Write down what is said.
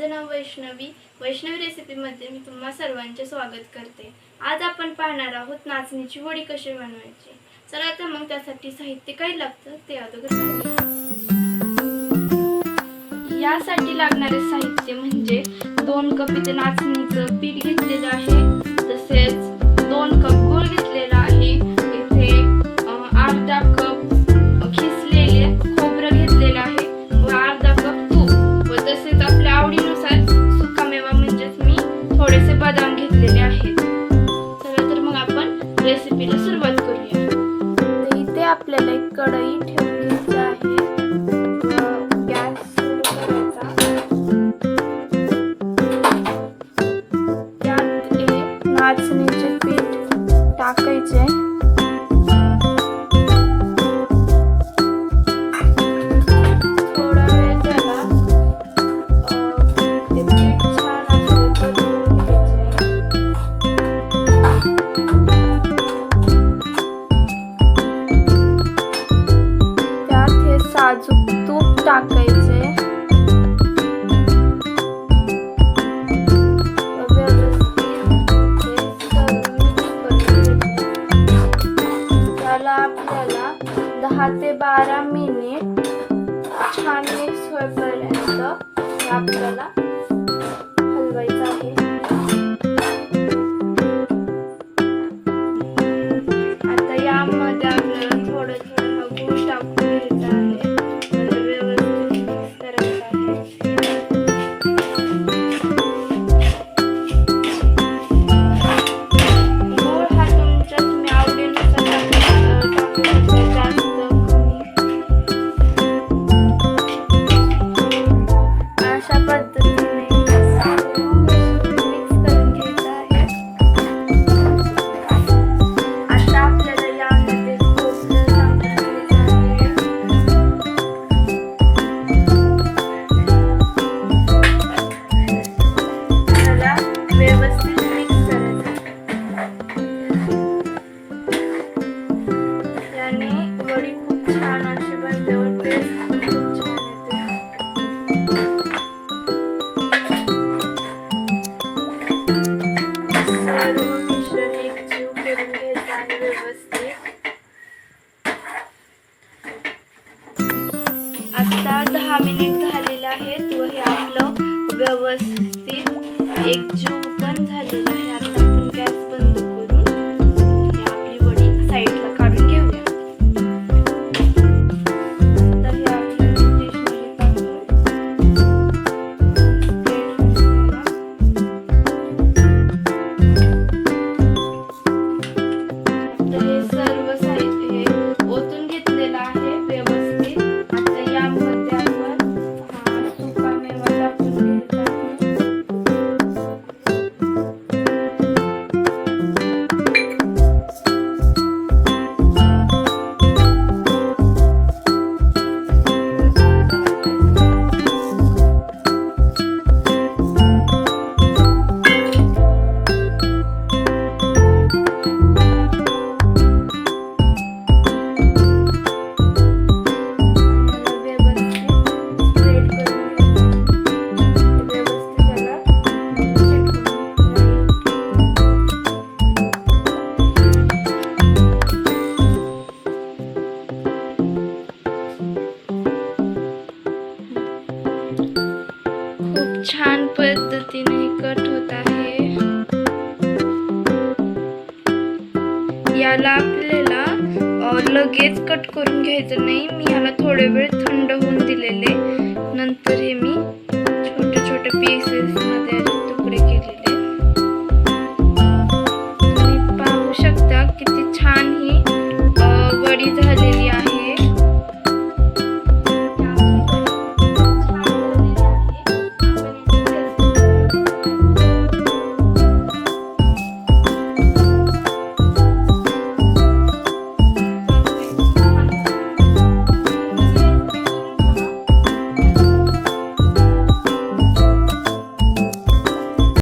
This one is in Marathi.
वैष्णवी. वैष्णवी रेसिपीमध्ये मी तुम्हा सर्वांचे स्वागत करते. आज आपण पाहणार आहोत नाचणीची वडी कशी बनवायची? चला तर मग त्यासाठी साहित्य काय लागतं ते अगोदर यासाठी लागणारे साहित्य म्हणजे दोन कप इथे नाचणीचं पीठ घेतलेलं आहे. तसेच दोन कप बदाम घेतलेले आहेत. चला तर मग आपण रेसिपीला सुरुवात करूया. तर इथे आपल्याला एक कढई ठेवून टाकायचे. त्याला आपल्याला दहा ते बारा मिनिट छान मिक्स होईपर्यंत आपल्याला मिनिट झालेले आहेत व हे आपलं व्यवस्थित एकजूट खूप छान पद्धतीने कट होत आहे. याला आपल्याला लगेच कट करून घ्यायचं नाही. मी याला थोडे वेळ थंड होऊन दिलेले. नंतर हे मी छोटे छोटे पीसेस